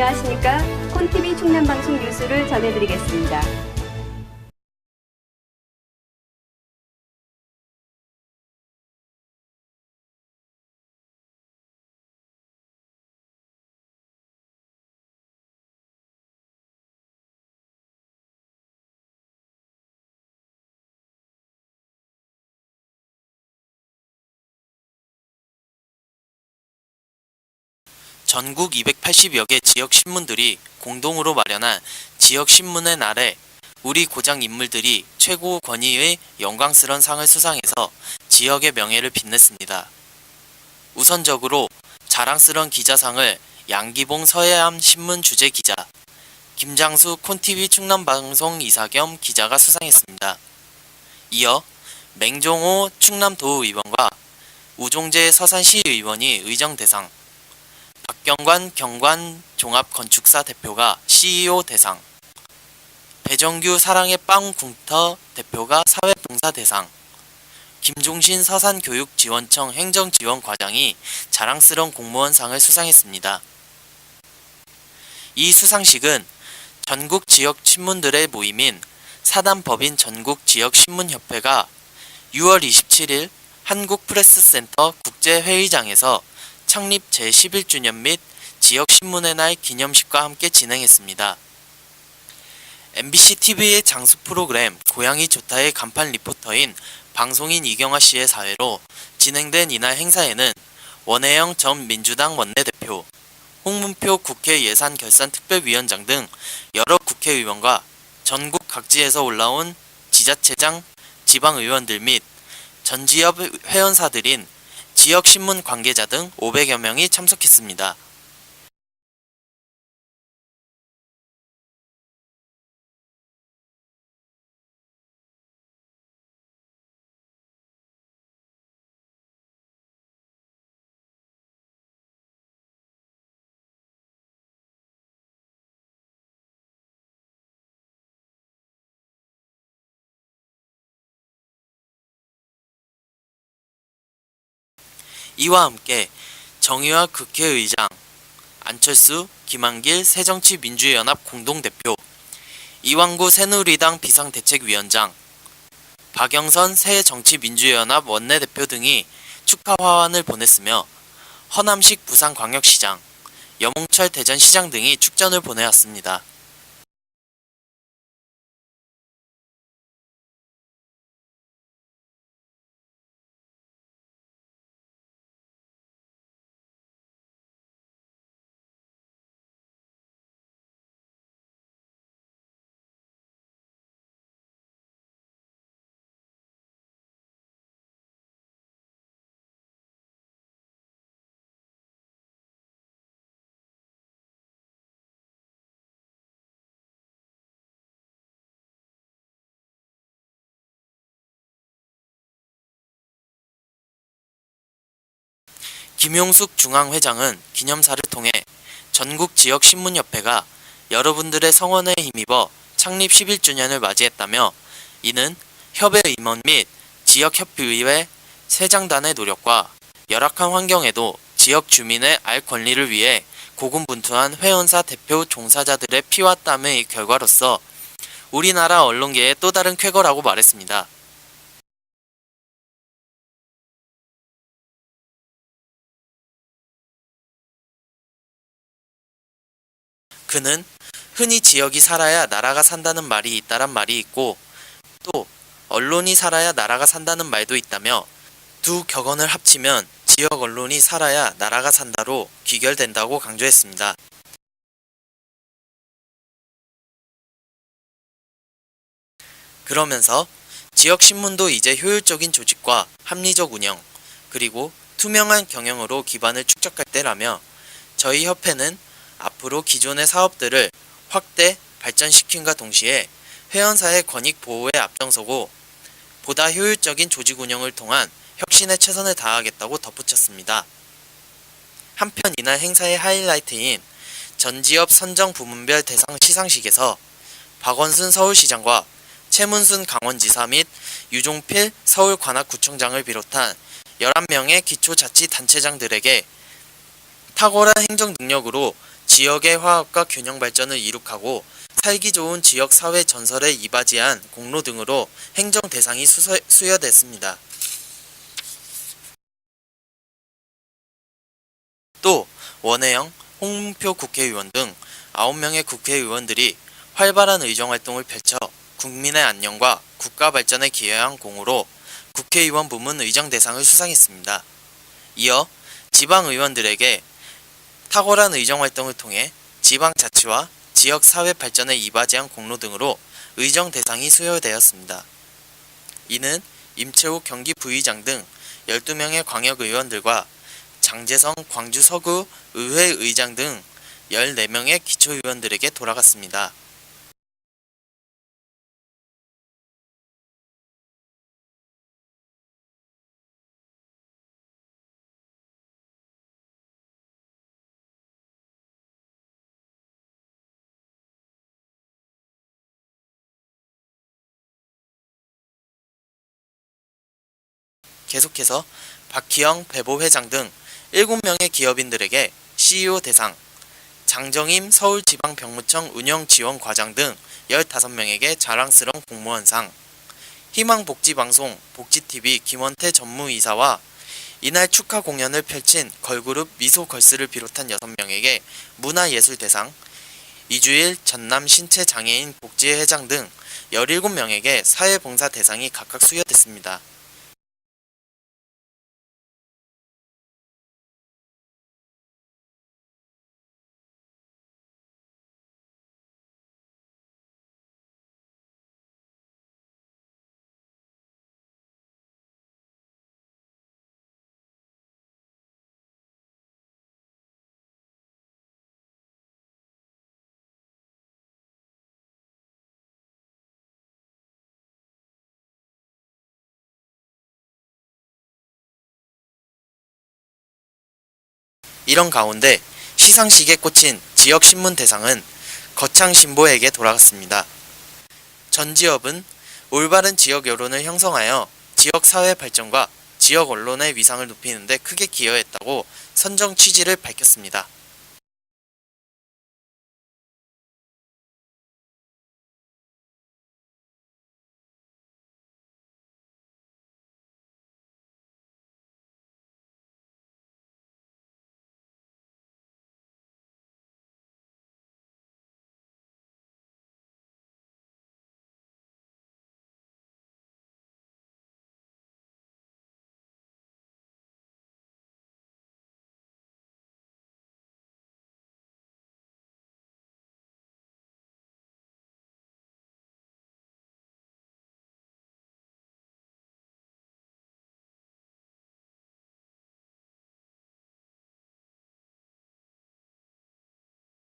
안녕하십니까. 콘TV 충남방송 뉴스를 전해드리겠습니다. 전국 280여 개 지역 신문들이 공동으로 마련한 지역 신문의 날에 우리 고장 인물들이 최고 권위의 영광스런 상을 수상해서 지역의 명예를 빛냈습니다. 우선적으로 자랑스런 기자상을 양기봉 서해암 신문 주재 기자, 김장수 콘TV 충남방송 이사 겸 기자가 수상했습니다. 이어 맹종호 충남도의원과 우종재 서산시의원이 의정 대상, 박경관 경관 종합건축사 대표가 CEO 대상, 배정규 사랑의 빵궁터 대표가 사회봉사 대상, 김종신 서산교육지원청 행정지원과장이 자랑스러운 공무원상을 수상했습니다. 이 수상식은 전국 지역 신문들의 모임인 사단법인 전국 지역 신문협회가 6월 27일 한국프레스센터 국제회의장에서 창립 제11주년 및 지역신문의 날 기념식과 함께 진행했습니다. MBC TV의 장수 프로그램 고양이 좋다의 간판 리포터인 방송인 이경화 씨의 사회로 진행된 이날 행사에는 원혜영 전 민주당 원내대표, 홍문표 국회 예산결산특별위원장 등 여러 국회의원과 전국 각지에서 올라온 지자체장, 지방의원들 및 전지협 회원사들인 지역 신문 관계자 등 500여 명이 참석했습니다. 이와 함께 정의와 국회의장, 안철수, 김한길 새정치민주연합 공동대표, 이왕구 새누리당 비상대책위원장, 박영선 새정치민주연합 원내대표 등이 축하 화환을 보냈으며 허남식 부산광역시장, 여몽철 대전시장 등이 축전을 보내왔습니다. 김용숙 중앙회장은 기념사를 통해 전국 지역 신문협회가 여러분들의 성원에 힘입어 창립 11주년을 맞이했다며 이는 협회 임원 및 지역 협의회 세장단의 노력과 열악한 환경에도 지역 주민의 알 권리를 위해 고군분투한 회원사 대표 종사자들의 피와 땀의 결과로서 우리나라 언론계의 또 다른 쾌거라고 말했습니다. 그는 흔히 지역이 살아야 나라가 산다는 말이 있다란 말이 있고 또 언론이 살아야 나라가 산다는 말도 있다며 두 격언을 합치면 지역 언론이 살아야 나라가 산다로 귀결된다고 강조했습니다. 그러면서 지역 신문도 이제 효율적인 조직과 합리적 운영 그리고 투명한 경영으로 기반을 축적할 때라며 저희 협회는 앞으로 기존의 사업들을 확대 발전시킴과 동시에 회원사의 권익 보호에 앞장서고 보다 효율적인 조직 운영을 통한 혁신에 최선을 다하겠다고 덧붙였습니다. 한편 이날 행사의 하이라이트인 전지협 선정 부문별 대상 시상식에서 박원순 서울시장과 최문순 강원지사 및 유종필 서울 관악구청장을 비롯한 11명의 기초자치단체장들에게 탁월한 행정 능력으로 지역의 화합과 균형 발전을 이룩하고 살기 좋은 지역 사회 전설에 이바지한 공로 등으로 행정 대상이 수서, 수여됐습니다. 또 원혜영, 홍문표 국회의원 등 9명의 국회의원들이 활발한 의정 활동을 펼쳐 국민의 안녕과 국가 발전에 기여한 공으로 국회의원 부문 의정 대상을 수상했습니다. 이어 지방 의원들에게 탁월한 의정 활동을 통해 지방 자치와 지역 사회 발전에 이바지한 공로 등으로 의정 대상이 수여되었습니다. 이는 임채욱 경기 부의장 등 12명의 광역 의원들과 장재성 광주 서구 의회 의장 등 14명의 기초의원들에게 돌아갔습니다. 계속해서 박희영 배보 회장 등 7명의 기업인들에게 CEO 대상, 장정임 서울지방병무청 운영지원과장 등 15명에게 자랑스러운 공무원상, 희망복지방송 복지TV 김원태 전무이사와 이날 축하 공연을 펼친 걸그룹 미소걸스를 비롯한 6명에게 문화예술대상, 이주일 전남 신체장애인 복지회장 등 17명에게 사회봉사 대상이 각각 수여됐습니다. 이런 가운데 시상식에 꽂힌 지역 신문 대상은 거창 신보에게 돌아갔습니다. 전 지협은 올바른 지역 여론을 형성하여 지역 사회 발전과 지역 언론의 위상을 높이는 데 크게 기여했다고 선정 취지를 밝혔습니다.